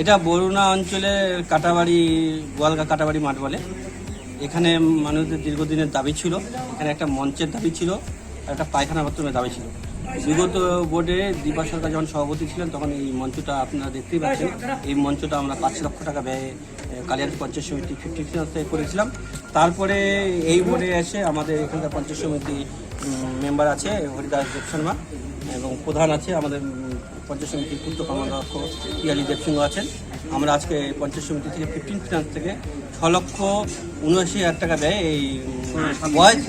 এটা বরুণা অঞ্চলের কাটাবাড়ি, গোয়ালগা কাটাবাড়ি মাঠ বলে। এখানে মানুষদের দীর্ঘদিনের দাবি ছিল, এখানে একটা মঞ্চের দাবি ছিল একটা পায়খানা বাথরুমের দাবি ছিল। বিগত বোর্ডে দীপা সরকার যখন সভাপতি ছিলেন, তখন এই মঞ্চটা আপনারা দেখতেই পাচ্ছেন। এই মঞ্চটা আমরা পাঁচ লক্ষ টাকা ব্যয়ে কালিয়ার পঞ্চায়েত সমিতি ফিফটি ফিনান্স থেকে করেছিলাম। তারপরে এই বোর্ডে এসে আমাদের এখানকার পঞ্চায়েত সমিতি মেম্বার আছে হরিদাস দেব শর্মা এবং প্রধান আছে আমাদের পঞ্চায়েত সমিতির পূর্ত কর্মাধ্যক্ষ পিয়ালি দেবসিংহ আছেন। আমরা আজকে পঞ্চায়েত সমিতি থেকে ফিফটিন ফিনান্স থেকে ছ লক্ষ উনআশি হাজার টাকা দেয় এই বয়েজ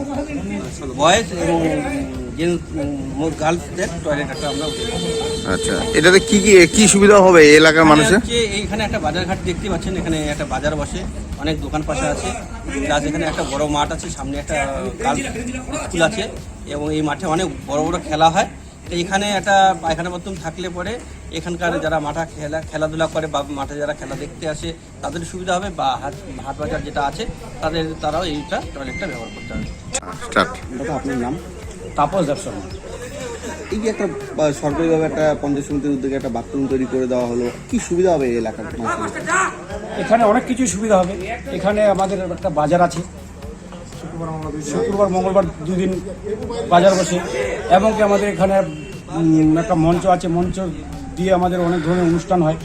বয়েজ এবং আচ্ছা এটাতে কি কি কি সুবিধা হবে এই এলাকার মানুষের? হচ্ছে এইখানে একটা বাজারঘাট দেখতে পাচ্ছেন এখানে একটা বাজার বসে অনেক দোকান পাশে আছে। প্লাস এখানে একটা বড় মাঠ আছে সামনে একটা স্কুল আছে এবং এই মাঠে অনেক বড় বড় খেলা হয়। তো এখানে একটা পায়খানা বাথরুম থাকলে পরে এখানকার যারা মাঠা খেলা খেলাধুলা করে বা মাঠে যারা খেলা দেখতে আসে তাদের সুবিধা হবে বা হাট হাট বাজার যেটা আছে তাদের তারাও এইটা টয়লেটটা ব্যবহার করতে হবে দাদা আপনার নাম? তাপস দেব শর্মা। এই যে একটা সরকারিভাবে একটা পঞ্চায়েত সমিতির উদ্যোগে একটা বাথরুম তৈরি করে দেওয়া হলো কি সুবিধা হবে এই এলাকার এখানে অনেক কিছু সুবিধা হবে। এখানে আমাদের একটা বাজার আছে শুক্রবার মঙ্গলবার দুদিন বাজার বসে। এবং কি আমাদের এখানে একটা মঞ্চ আছে। মঞ্চ দিয়ে আমাদের অনেক ধরনের অনুষ্ঠান হয়।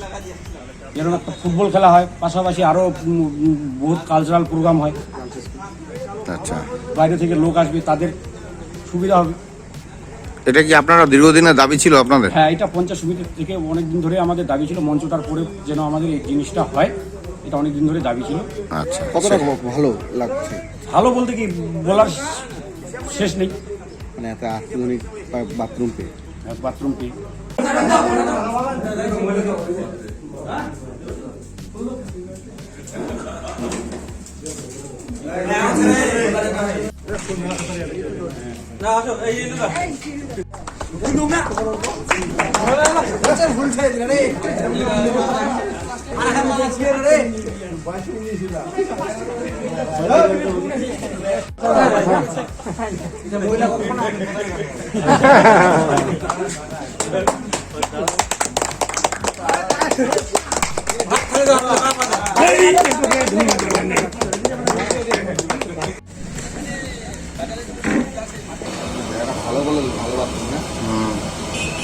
যেরকম একটা ফুটবল খেলা হয়। পাশাপাশি আরও বহুত কালচারাল প্রোগ্রাম হয়। আচ্ছা। বাইরে থেকে লোক আসবে তাদের সুবিধা হবে। এটা কি আপনারা দীর্ঘদিনের দাবি ছিল আপনাদের? হ্যাঁ এটা পঞ্চায়েত সমিতি থেকে অনেক দিন ধরে আমাদের দাবি ছিল মঞ্চটার পরে যেন আমাদের এই জিনিসটা হয়। এটা অনেক দিন ধরে দাবি ছিল আচ্ছা কতটা ভালো লাগছে ভালো বলতে কি বলার শেষ নেই মানে একটা আধুনিক বাথরুম পেয়ে বাথরুম পেয়ে ভালো বলে ভালো বাথরুম না?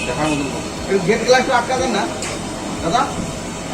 দেখার মতন গেট গ্লাসটা আটকা দেন না। দাদা?